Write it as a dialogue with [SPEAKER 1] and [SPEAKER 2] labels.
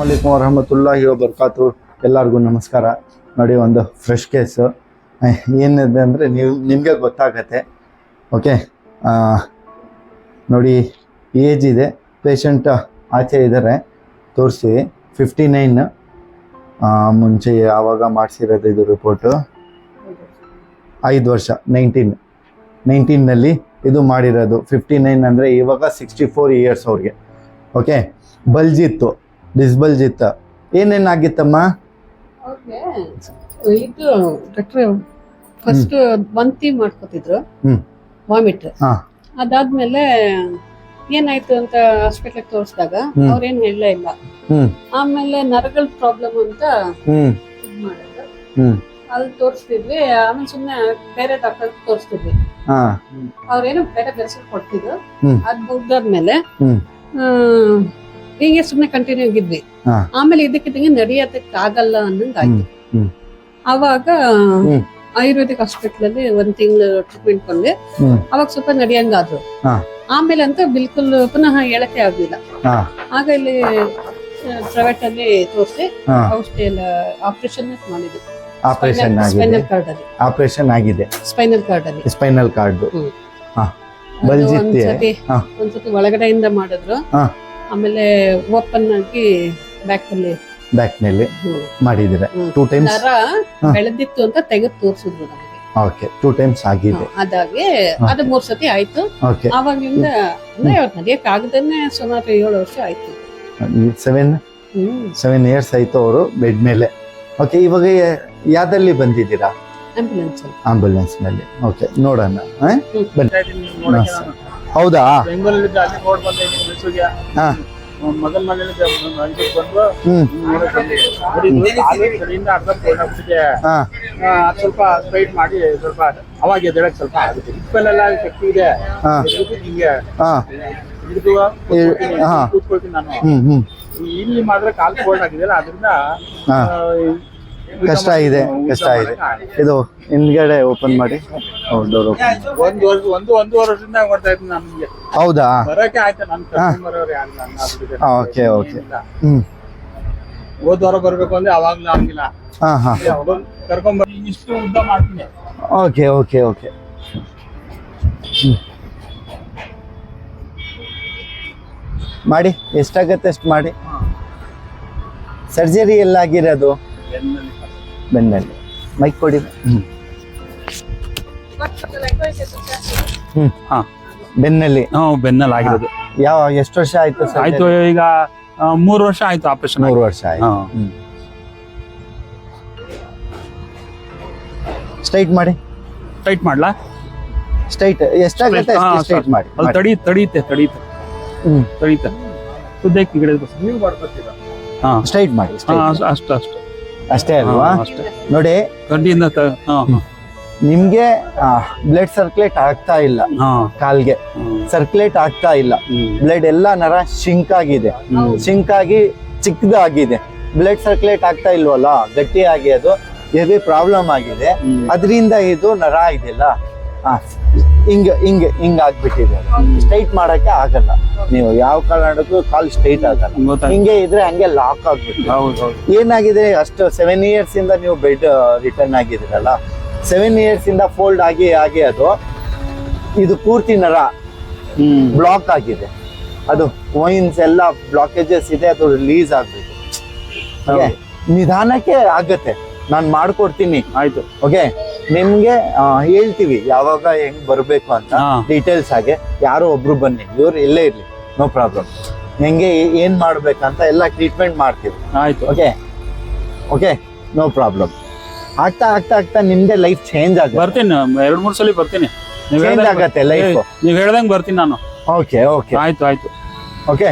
[SPEAKER 1] ಅಲೈಕುಮ್ ವರಹಮತುಲ್ಲಾಹಿ ಬರ್ಕಾತು ಎಲ್ಲರಿಗೂ ನಮಸ್ಕಾರ. ನೋಡಿ, ಒಂದು ಫ್ರೆಶ್ ಕೇಸು ಏನಿದೆ ಅಂದರೆ ನೀವು, ನಿಮಗೆ ಗೊತ್ತಾಗತ್ತೆ. ಓಕೆ ನೋಡಿ ಏಜ್ ಇದೆ. ಪೇಷಂಟ್ ಆಚೆ ಇದ್ದಾರೆ ತೋರಿಸಿ. ಫಿಫ್ಟಿ ನೈನ್ ಮುಂಚೆ ಯಾವಾಗ ಮಾಡಿಸಿರೋದು ಇದು ರಿಪೋರ್ಟು ಐದು ವರ್ಷ ನೈನ್ಟೀನ್ ನೈನ್ಟೀನಲ್ಲಿ ಇದು ಮಾಡಿರೋದು. ಫಿಫ್ಟಿ ನೈನ್ ಅಂದರೆ ಇವಾಗ ಸಿಕ್ಸ್ಟಿ ಫೋರ್ ಇಯರ್ಸ್ ಅವ್ರಿಗೆ ಓಕೆ ಬಲ್ಜಿತ್ತು ಡಿಸ್ಬಲ್ಜಿತ್ತು ಏನೇನಾಗಿತ್ತಮ್ಮ
[SPEAKER 2] ಅವ್ರಿಗೆ ಇದು ಡಾಕ್ಟ್ರೆ ಫಸ್ಟ್ ವಾಂತಿ ಮಾಡ್ಕೋತಿದ್ರು. ವಾಮಿಟ್. ಅದಾದ್ಮೇಲೆ ಏನಾಯ್ತು ಅಂತ ಹಾಸ್ಪಿಟಲ್ ತೋರಿಸಿದಾಗ ಅವ್ರೇನು ಹೇಳಲೇ ಇಲ್ಲ. ಆಮೇಲೆ ನರಗಳ ಪ್ರಾಬ್ಲಮ್ ಅಂತ ಮಾಡಿದ್ರು.
[SPEAKER 1] ಹ್ಮ್.
[SPEAKER 2] ಅಲ್ಲಿ ತೋರಿಸ್ತಿದ್ವಿ ಆಮೇಲೆ ಸುಮ್ನೆ ಬೇರೆ ಡಾಕ್ಟರ್ ತೋರಿಸ್ತಿದ್ವಿ. ಅವ್ರೇನು ಬೇರೆ ಬೆಳೆಸ್ ಕೊಡ್ತಿದ್ರು. ಅದ್ ಮುಗ್ದಾದ್ಮೇಲೆ ಹೀಗೆ ಸುಮ್ನೆ ಕಂಟಿನ್ಯೂ ಆಗಿದ್ವಿ
[SPEAKER 1] ಹಾ.
[SPEAKER 2] ಆಮೇಲೆ ಇದಕ್ಕಿದ್ದಂಗೆ ನಡೆಯೋದಕ್ಕೆ ಆಗಲ್ಲ ಅನ್ನಂಗ್ ಆಯ್ತು
[SPEAKER 1] ಹ್ಮ್.
[SPEAKER 2] ಅವಾಗ. ಆಯುರ್ವೇದಿಕ್ ಹಾಸ್ಪಿಟಲ್ ಅಲ್ಲಿ ಒಂದ್ ತಿಂಗಳು ಟ್ರೀಟ್ಮೆಂಟ್ ಬಂದೆ
[SPEAKER 1] ಹ್ಮ್.
[SPEAKER 2] ಅವಾಗ ಸ್ವಲ್ಪ ನಡೆಯಂಗಾದ್ರು
[SPEAKER 1] ಹಾ.
[SPEAKER 2] ಆಮೇಲೆ ಅಂತ ಬಿಲ್ಕುಲ್ ಪುನಃ ಹೇಳಕ್ಕೆ ಆಗ್ಲಿಲ್ಲ
[SPEAKER 1] ಹಾ
[SPEAKER 2] ಆಗ ಇಲ್ಲಿ ಪ್ರೈವೇಟ್ ಅಲ್ಲಿ ತೋರಿಸಿ
[SPEAKER 1] ಹಾ
[SPEAKER 2] ಔಷಧಿ ಎಲ್ಲ ಆಪರೇಷನ್ ಮಾಡಿದ್ವಿ
[SPEAKER 1] ಆಪರೇಷನ್ ಆಗಿದೆ
[SPEAKER 2] ಸ್ಪೈನಲ್ ಕಾರ್ಡ್ ಅಲ್ಲಿ
[SPEAKER 1] ಆಪರೇಷನ್ ಆಗಿದೆ
[SPEAKER 2] ಸ್ಪೈನಲ್ ಕಾರ್ಡ್ ಅಲ್ಲಿ
[SPEAKER 1] ಸ್ಪೈನಲ್ ಕಾರ್ಡ್
[SPEAKER 2] ಹ್ಮ್.
[SPEAKER 1] ಹಾ
[SPEAKER 2] ಅದು
[SPEAKER 1] ಬಲ್ಜಿತ್ತೆ?
[SPEAKER 2] ಒಂದ್ಸತಿ
[SPEAKER 1] ಹಾ.
[SPEAKER 2] ಒಂದ್ಸತಿ ಒಳಗಡೆಯಿಂದ ಮಾಡಿದ್ರು
[SPEAKER 1] ಹಾ.
[SPEAKER 2] ಆಮೇಲೆ ಓಪನ್ ಆಗಿ ಬ್ಯಾಕ್ ಅಲ್ಲಿ ಬ್ಯಾಕ್ನಲ್ಲಿ.
[SPEAKER 1] ಮಾಡಿದಿರ. ಟೂ ಟೈಮ್ಸ್
[SPEAKER 2] ನರ. ಬೆಳೆದಿತ್ತು ಅಂತ ತೆಗೆದು ತೋರಿಸಿದ್ರು ನಮಗೆ.
[SPEAKER 1] ಓಕೆ ಟೂ ಟೈಮ್ಸ್ ಆಗಿದೆ.
[SPEAKER 2] ಅದಾಗಿ ಅದು ಮೂರು ಸತಿ ಆಯ್ತು.
[SPEAKER 1] ಓಕೆ
[SPEAKER 2] ಆವಾಗ್ಲಿಂದ ಅಂದ್ರೆ ಅವ್ರು ನಡೆಯಕ್ ಸುಮಾರು ಏಳು ವರ್ಷ ಆಯ್ತು.
[SPEAKER 1] ಸೆವೆನ್ ಸೆವೆನ್ ಇಯರ್ಸ್ ಆಯ್ತು ಅವರು ಬೆಡ್ ಮೇಲೆ. ಓಕೆ ಇವಾಗ ಯಾವ್ದಲ್ಲಿ ಬಂದಿದ್ದೀರಾ?
[SPEAKER 2] ಆಂಬುಲೆನ್ಸ್
[SPEAKER 1] ಆಂಬುಲೆನ್ಸ್ ಮೇಲೆ ಓಕೆ ನೋಡೋಣ. ಆ? ಹೌದಾ?
[SPEAKER 3] ಬೆಂಗಳೂರಲ್ಲಿ ಜಾಸ್ತಿ ನೋಡ್ ಬಂದೆ ಮೈಸೂರಿಗೆ.
[SPEAKER 1] ಹಾ.
[SPEAKER 3] ಮೊದಲ ಮನೇಲಿ ಬಂದು
[SPEAKER 1] ಹ್ಮ್.
[SPEAKER 3] ನೋಡಕ್ ಬಂದೆ. ನೋಡಿ, ಇದು ಕಾಲು ಕಡೆಯಿಂದ ಅರ್ಧ ಆಗ್ಬಿಟ್ಟಿದೆ
[SPEAKER 1] ಹಾ.
[SPEAKER 3] ಅದು ಸ್ವಲ್ಪ ಸ್ಟ್ರೈಟ್ ಮಾಡಿ ಸ್ವಲ್ಪ ಅವಾಗ ಎದ್ದೇಳಕ್ ಸ್ವಲ್ಪ ಆಗುತ್ತೆ. ಶಕ್ತಿ ಇದೆ.
[SPEAKER 1] ಹಾ.
[SPEAKER 3] ಎದ್ಬಿಟ್ಟು ಹಿಂಗೆ.
[SPEAKER 1] ಹಾ.
[SPEAKER 3] ಹಿಡಿದು ಕೂತ್ಕೊಳ್ತೀನಿ,
[SPEAKER 1] ಹಾ.
[SPEAKER 3] ಕೂತ್ಕೊಳ್ತೀನಿ ನಾನು.
[SPEAKER 1] ಹ್ಮ್ ಹ್ಮ್.
[SPEAKER 3] ಇಲ್ಲಿ ಮಾತ್ರ ಕಾಲ್ ಕೋಲ್ಡ್ ಆಗಿದೆಯಲ್ಲ ಅದರಿಂದ
[SPEAKER 1] ಹಾ.
[SPEAKER 3] ಆ,
[SPEAKER 1] ಕಷ್ಟ ಇದೆ ಕಷ್ಟ ಇದೆ. ಇದು ಹಿಂದ್ಗಡೆ ಓಪನ್ ಮಾಡಿ. ಡೋರ್ ಓಪನ್
[SPEAKER 3] ಒಂದು ವರ್ಷ ಒಂದು ಒಂದೂವರೆ ವರ್ಷದಿಂದ ಇದ್ದೀನಿ
[SPEAKER 1] ಹೌದಾ?
[SPEAKER 3] ಬರೋಕೆ ಆಯ್ತು ನನ್ನ ಕಸ್ಟಮರ್ ಅವ್ರು ಯಾರಿಲ್ಲ ಹಂಗಾಗ್ಬಿಟ್ಟಿದೆ.
[SPEAKER 1] ಓಕೆ
[SPEAKER 3] ಹೋದ್ ವಾರ ಬರ್ಬೇಕು ಅಂದ್ರೆ ಅವಾಗ್ಲೂ ಆಗಿಲ್ಲ.
[SPEAKER 1] ಹಾ ಹಾ.
[SPEAKER 3] ಇಷ್ಟು ಉದ್ದ ಮಾಡ್ತೀನಿ.
[SPEAKER 1] ಓಕೆ ಓಕೆ ಓಕೆ ಮಾಡಿ ಎಷ್ಟಾಗತ್ತೆ ಅಷ್ಟು ಮಾಡಿ. ಸರ್ಜರಿ ಬೆನ್ನಲ್ಲಿ. ಮೈಕ್ ಕೊಡಿ. ಹ್ಮ್. ಹ್ಮ್.
[SPEAKER 3] ಹಾ.
[SPEAKER 1] ಬೆನ್ನಲ್ಲಿ.
[SPEAKER 3] ಹ್ಮ್ ಬೆನ್ನಲ್ಲಿ ಆಗಿರೋದು.
[SPEAKER 1] ಯಾವ ಎಷ್ಟು ವರ್ಷ ಆಯ್ತು ಸರ್
[SPEAKER 3] ಆಯ್ತು ಈಗ ಮೂರು ವರ್ಷ ಆಯ್ತು ಆಪರೇಷನ್
[SPEAKER 1] ಮೂರು ವರ್ಷ ಆಯ್ತು. ಸ್ಟ್ರೈಟ್ ಮಾಡಿ.
[SPEAKER 3] ಸ್ಟ್ರೈಟ್ ಮಾಡ್ಲಾ?
[SPEAKER 1] ಸ್ಟ್ರೈಟ್ ಎಷ್ಟಾಗುತ್ತೆ
[SPEAKER 3] ಹಾ,
[SPEAKER 1] ಸ್ಟ್ರೈಟ್ ಮಾಡಿ.
[SPEAKER 3] ಅದು ತಡಿ ತಡೀತೆ ತಡೀತೆ
[SPEAKER 1] ಹ್ಮ್.
[SPEAKER 3] ತಡೀತೆ ಉದ್ದಕ್ಕೆ ಗಿಡ ನೀವು ಮಾಡ್ಕೊತೀರಾ? ಹಾ.
[SPEAKER 1] ಸ್ಟ್ರೈಟ್ ಮಾಡಿ
[SPEAKER 3] ಅಷ್ಟು ಅಷ್ಟು. ಅಷ್ಟು
[SPEAKER 1] ಅಲ್ವಾ?
[SPEAKER 3] ಅಷ್ಟೇ.
[SPEAKER 1] ನೋಡಿ
[SPEAKER 3] ಹಾ.
[SPEAKER 1] ನಿಮ್ಗೆ ಬ್ಲಡ್ ಸರ್ಕ್ಯುಲೇಟ್ ಆಗ್ತಾ ಇಲ್ಲ. ಕಾಲ್ಗೆ. ಸರ್ಕ್ಯುಲೇಟ್ ಆಗ್ತಾ ಇಲ್ಲ. ಬ್ಲಡ್ ಎಲ್ಲ ನರ ಶಿಂಕ್ ಆಗಿದೆ. ಶಿಂಕ್ ಆಗಿ ಚಿಕ್ಕದಾಗಿದೆ. ಬ್ಲಡ್ ಸರ್ಕ್ಯುಲೇಟ್ ಆಗ್ತಾ ಇಲ್ವಲ್ಲ? ಗಟ್ಟಿಯಾಗಿ ಅದು ಹೆವಿ ಪ್ರಾಬ್ಲಮ್ ಆಗಿದೆ. ಅದರಿಂದ ಇದು ನರ ಇದೆಯಲ್ಲ ಆ, ಹಿಂಗೆ ಹಿಂಗೆ ಹಿಂಗೆ ಆಗ್ಬಿಟ್ಟಿದೆ ಸ್ಟ್ರೈಟ್ ಮಾಡಕ್ಕೆ ಆಗಲ್ಲ. ನೀವು ಯಾವ ಕಾರಣಕ್ಕೂ ಕಾಲ್ ಸ್ಟ್ರೈಟ್ ಆಗಲ್ಲ. ಹಿಂಗೆ ಇದ್ರೆ ಹಂಗೆ ಲಾಕ್ ಆಗ್ಬಿಟ್ಟು ಏನಾಗಿದೆ ಅಷ್ಟು ಸೆವೆನ್ ಇಯರ್ಸ್ ಇಂದ ನೀವು ಬೆಡ್ ರಿಟರ್ನ್ ಆಗಿದ್ದೀರಲ್ಲ. ಸೆವೆನ್ ಇಯರ್ಸ್ ಇಂದ ಫೋಲ್ಡ್ ಆಗಿ ಆಗಿ ಅದು ಇದು ಪೂರ್ತಿ ನರ. ಬ್ಲಾಕ್ ಆಗಿದೆ. ಅದು ವೈನ್ಸ್ ಎಲ್ಲ ಬ್ಲಾಕೇಜಸ್ ಇದೆ ಅದು ರಿಲೀಸ್ ಆಗ್ಬೇಕು? ನಿಧಾನಕ್ಕೆ ಆಗತ್ತೆ. ನಾನು ಮಾಡ್ಕೊಡ್ತೀನಿ.
[SPEAKER 3] ಆಯ್ತು.
[SPEAKER 1] ಓಕೆ ನಿಮ್ಗೆ ಹೇಳ್ತೀವಿ ಯಾವಾಗ ಹೆಂಗ್ ಬರ್ಬೇಕು ಅಂತ. ಡೀಟೇಲ್ಸ್ ಆಗಿ ಯಾರೋ ಒಬ್ರು ಬನ್ನಿ ಇವ್ರು ಎಲ್ಲೇ ಇರ್ಲಿ ನೋ ಪ್ರಾಬ್ಲಮ್ ಹೆಂಗೆ ಏನ್ ಮಾಡ್ಬೇಕಂತ ಎಲ್ಲ ಟ್ರೀಟ್ಮೆಂಟ್ ಮಾಡ್ತೀವಿ.
[SPEAKER 3] ಆಯ್ತು.
[SPEAKER 1] ಓಕೆ ಓಕೆ ನೋ ಪ್ರಾಬ್ಲಮ್ ಆಗ್ತಾ ಆಗ್ತಾ ಆಗ್ತಾ ನಿಮ್ದೇ ಲೈಫ್ ಚೇಂಜ್ ಆಗ
[SPEAKER 3] ಬರ್ತೀನಿ ಎರಡ್ ಮೂರ್ ಸಲ ಬರ್ತೀನಿ. ನೀವ್
[SPEAKER 1] ಚೇಂಜ್
[SPEAKER 3] ಹೇಳ್ದಂಗ್
[SPEAKER 1] ಆಗತ್ತೆ ಲೈಫ್
[SPEAKER 3] ನೀವ್ ಹೇಳ್ದಂಗ್ ಬರ್ತೀನಿ ನಾನು.
[SPEAKER 1] ಓಕೆ ಓಕೆ
[SPEAKER 3] ಆಯ್ತು ಆಯ್ತು.
[SPEAKER 1] ಓಕೆ